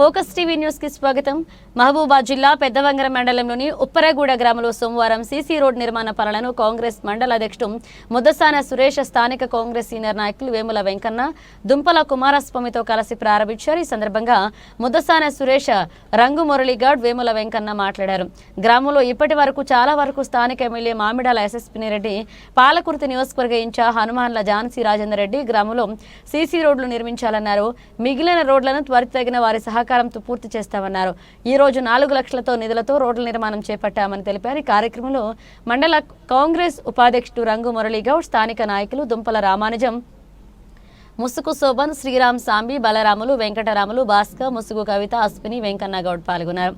Focus TV న్యూస్కి స్వాగతం. మహబూబాద్ జిల్లా పెద్దవంగర మండలంలోని ఉప్పరగూడ గ్రామంలో సోమవారం సీసీ రోడ్ నిర్మాణ పనులను కాంగ్రెస్ మండల అధ్యక్షుడు ముద్దసాన సురేష్ స్థానిక కాంగ్రెస్ సీనియర్ నాయకులు వేముల వెంకన్న దుంపల కుమారస్వామితో కలిసి ప్రారంభించారు. ఈ సందర్భంగా ముద్దసాన సురేష్ రంగు మురళీగౌడ్ వేముల వెంకన్న మాట్లాడారు. గ్రామంలో ఇప్పటి వరకు చాలా వరకు స్థానిక ఎమ్మెల్యే మామిడాల ఎస్ఎస్పిని రెడ్డి పాలకుర్తి నియోజకవర్గ ఇన్ఛార్జ్ హనుమాన్ల ఝాన్సీ రాజేందర్ రెడ్డి గ్రామంలో సీసీ రోడ్లు నిర్మించాలన్నారు. మిగిలిన రోడ్లను త్వరితగిన వారి సహకారంతో పూర్తి చేస్తామన్నారు. ఈ రోజు నాలుగు లక్షలతో నిధులతో రోడ్ల నిర్మాణం చేపట్టామని తెలిపారు. ఈ కార్యక్రమంలో మండల కాంగ్రెస్ ఉపాధ్యక్షుడు రంగు మురళీగౌడ్ స్థానిక నాయకులు దుంపల రామానుజం ముసుగు శోభన్ శ్రీరామ్ సాంబి బలరాములు వెంకటరాములు భాస్కర్ ముసుగు కవిత అశ్విని వెంకన్న గౌడ్ పాల్గొన్నారు.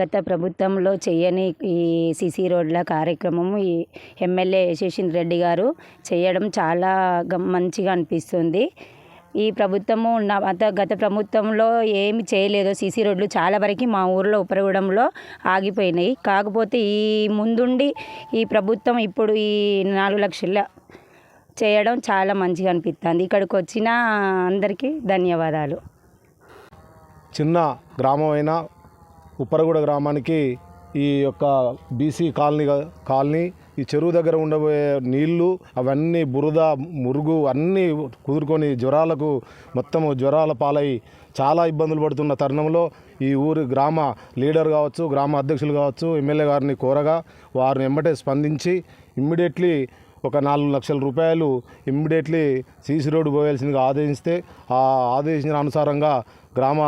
గత ప్రభుత్వంలో చేయని ఈ సిసి రోడ్ల కార్యక్రమం ఈ ఎమ్మెల్యే యశేషన్ రెడ్డి గారు చేయడం చాలా మంచిగా అనిపిస్తుంది. ఈ ప్రభుత్వము ఉన్న గత గత ప్రభుత్వంలో ఏమి చేయలేదు. సీసీ రోడ్లు చాలా వరకు మా ఊర్లో ఉపరగూడెంలో ఆగిపోయినాయి. కాకపోతే ఈ ముందుండి ఈ ప్రభుత్వం ఇప్పుడు ఈ నాలుగు లక్షల చేయడం చాలా మంచిగా అనిపిస్తుంది ఇక్కడికి వచ్చిన అందరికీ ధన్యవాదాలు. చిన్న గ్రామం అయిన ఉప్పరగూడ గ్రామానికి ఈ యొక్క బీసీ కాలనీ కాలనీ ఈ చెరువు దగ్గర ఉండబోయే నీళ్ళు అవన్నీ బురద మురుగు అన్నీ కుదురుకొని జ్వరాలకు మొత్తం జ్వరాల పాలై చాలా ఇబ్బందులు పడుతున్న తరుణంలో ఈ ఊరి గ్రామ లీడర్ కావచ్చు గ్రామ అధ్యక్షులు కావచ్చు ఎమ్మెల్యే గారిని కోరగా వారిని వెంబటే స్పందించి ఇమ్మీడియట్లీ ఒక నాలుగు లక్షల రూపాయలు ఇమ్మీడియట్లీ సీసీ రోడ్డు పోయాల్సిందిగా ఆదేశిస్తే ఆ ఆదేశించిన అనుసారంగా గ్రామ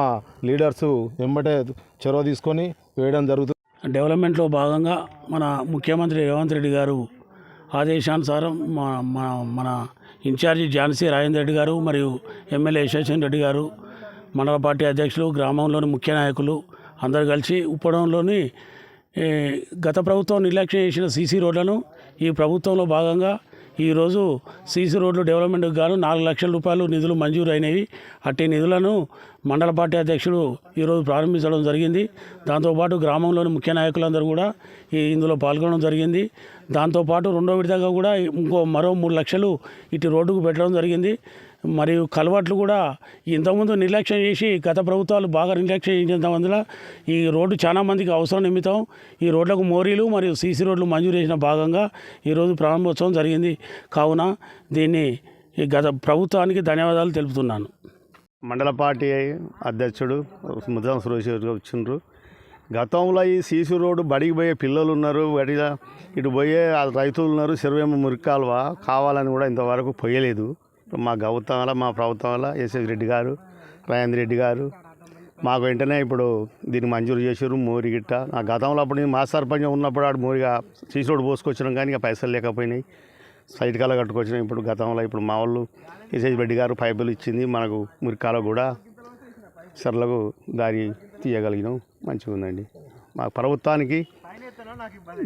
లీడర్సు వెంబటే చొరవ తీసుకొని వేయడం జరుగుతుంది. డెవలప్మెంట్లో భాగంగా మన ముఖ్యమంత్రి రేవంత్ రెడ్డి గారు ఆదేశానుసారం మన మన మన ఇన్ఛార్జి ఝాన్సీ రాజేంద్ర రెడ్డి గారు మరియు ఎమ్మెల్యే యశస్వన్ రెడ్డి గారు మండల పార్టీ అధ్యక్షులు గ్రామంలోని ముఖ్య నాయకులు అందరు కలిసి ఉప్పడంలోని గత ప్రభుత్వం నిర్లక్ష్యం చేసిన సీసీ రోడ్లను ఈ ప్రభుత్వంలో భాగంగా ఈరోజు సీసీ రోడ్లు డెవలప్మెంట్కి గాను నాలుగు లక్షల రూపాయలు నిధులు మంజూరు అయినవి. అట్టి నిధులను మండల పార్టీ అధ్యక్షుడు ఈరోజు ప్రారంభించడం జరిగింది. దాంతోపాటు గ్రామంలోని ముఖ్య నాయకులందరూ కూడా ఈ ఇందులో పాల్గొనడం జరిగింది. దాంతోపాటు రెండో విడతగా కూడా ఇంకో మరో మూడు లక్షలు ఇటు రోడ్డుకు పెట్టడం జరిగింది. మరియు కలవాట్లు కూడా ఇంతకుముందు నిర్లక్ష్యం చేసి గత ప్రభుత్వాలు బాగా నిర్లక్ష్యం చేసిన వందల ఈ రోడ్డు చాలా మందికి అవసరం నిమిత్తం ఈ రోడ్లకు మోరీలు మరియు సీసీ రోడ్లు మంజూరు చేసిన భాగంగా ఈరోజు ప్రారంభోత్సవం జరిగింది. కావున దీన్ని ఈ గత ప్రభుత్వానికి ధన్యవాదాలు తెలుపుతున్నాను. మండల పార్టీ అధ్యక్షుడు ముద్రం సురేష్ గారు వచ్చిండ్రు. గతంలో ఈ సీసీ రోడ్డు బడికి పోయే పిల్లలు ఉన్నారు వాటి ఇటు పోయే రైతులు ఉన్నారు సిరవేమ మురికాల్వ కావాలని కూడా ఇంతవరకు పోయలేదు. మా ప్రభుత్వం వల్ల మా ప్రభుత్వం వల్ల ఎస్ఎస్ రెడ్డి గారు రాజేంద్ర రెడ్డి గారు. మాకు వెంటనే ఇప్పుడు దీన్ని మంజూరు చేసారు మోరి గిట్ట. ఆ గతంలో అప్పుడు మా సర్పంచ్ ఉన్నప్పుడు ఆడు మోరిగా సీసోడు పోసుకొచ్చినాం కానీ ఇక పైసలు లేకపోయినాయి. సైడ్ కాల కట్టుకొచ్చినాం ఇప్పుడు గతంలో. ఇప్పుడు మా వాళ్ళు ఎస్ఎస్ రెడ్డి గారు పైపులు ఇచ్చింది. మనకు మురికాల కూడా సర్లకు దారి తీయగలిగినాం. మంచిగా ఉందండి. మా ప్రభుత్వానికి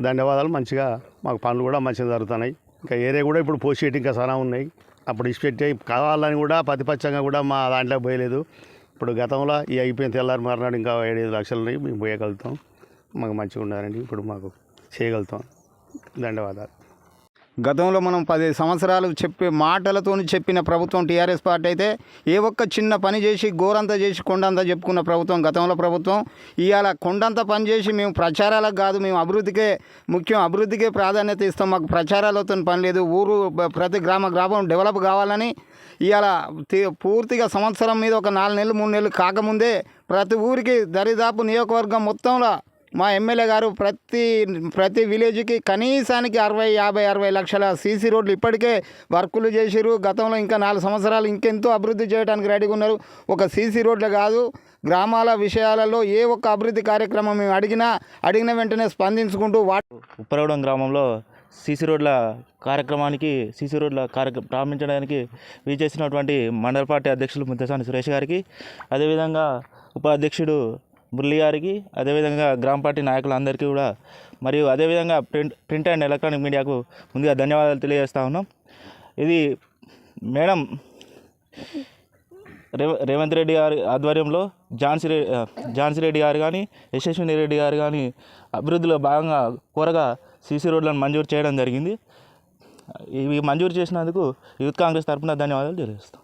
ధన్యవాదాలు. మంచిగా మాకు పనులు కూడా మంచిగా జరుగుతున్నాయి. ఇంకా ఏరియా కూడా ఇప్పుడు పోసేటి ఇంకా చాలా ఉన్నాయి. అప్పుడు ఇచ్చిపెట్టి కావాలని కూడా ప్రతిపక్షంగా కూడా మా దాంట్లో పోయలేదు. ఇప్పుడు గతంలో ఈ అయిపోయిన తెల్లారి మర్నాడు ఇంకా ఏడైదు లక్షలు ఉన్నాయి మేము పోయగలుగుతాం. మాకు మంచిగా ఉండాలండి. ఇప్పుడు మాకు చేయగలుగుతాం. ధన్యవాదాలు. గతంలో మనం పది సంవత్సరాలు చెప్పే మాటలతో చెప్పిన ప్రభుత్వం టీఆర్ఎస్ పార్టీ అయితే ఏ ఒక్క చిన్న పని చేసి గోరంతా చేసి కొండంతా చెప్పుకున్న ప్రభుత్వం గతంలో ప్రభుత్వం. ఇవాళ కొండంతా పని చేసి మేము ప్రచారాలకు కాదు మేము అభివృద్ధికే ముఖ్యం అభివృద్ధికే ప్రాధాన్యత ఇస్తాం. మాకు ప్రచారాలతో పని లేదు. ఊరు ప్రతి గ్రామ గ్రామం డెవలప్ కావాలని ఇవాళ పూర్తిగా సంవత్సరం మీద ఒక నాలుగు నెలలు మూడు నెలలు కాకముందే ప్రతి ఊరికి దరిదాపు నియోజకవర్గం మొత్తంలో మా ఎమ్మెల్యే గారు ప్రతి ప్రతి విలేజ్కి కనీసానికి అరవై యాభై అరవై లక్షల సీసీ రోడ్లు ఇప్పటికే వర్కులు చేసిరు గతంలో ఇంకా నాలుగు సంవత్సరాలు ఇంకెంతో అభివృద్ధి చేయడానికి రెడీగా ఉన్నారు. ఒక సీసీ రోడ్లు కాదు గ్రామాల విషయాలలో ఏ ఒక్క అభివృద్ధి కార్యక్రమం మేము అడిగినా అడిగిన వెంటనే స్పందించుకుంటూ వాటి ఉప్పరగూడెం గ్రామంలో సీసీ రోడ్ల కార్యక్రమానికి సీసీ రోడ్ల కార్యక్రమం ప్రారంభించడానికి విజేసినటువంటి మండల పార్టీ అధ్యక్షులు ముద్దసాని సురేష్ గారికి అదేవిధంగా ఉపాధ్యక్షుడు మురళి గారికి అదేవిధంగా గ్రామ పార్టీ నాయకులందరికీ కూడా మరియు అదేవిధంగా ప్రింట్ ప్రింట్ అండ్ ఎలక్ట్రానిక్ మీడియాకు ముందుగా ధన్యవాదాలు తెలియజేస్తా ఉన్నాం. ఇది మేడం రేవ రేవంత్ రెడ్డి గారి ఆధ్వర్యంలో ఝాన్సీ రెడ్డి ఝాన్సీ రెడ్డి గారు కానీ యశస్విని రెడ్డి గారు కానీ అభివృద్ధిలో భాగంగా కోరగా సీసీ రోడ్లను మంజూరు చేయడం జరిగింది. ఇవి మంజూరు చేసినందుకు యూత్ కాంగ్రెస్ తరఫున ధన్యవాదాలు తెలియజేస్తాం.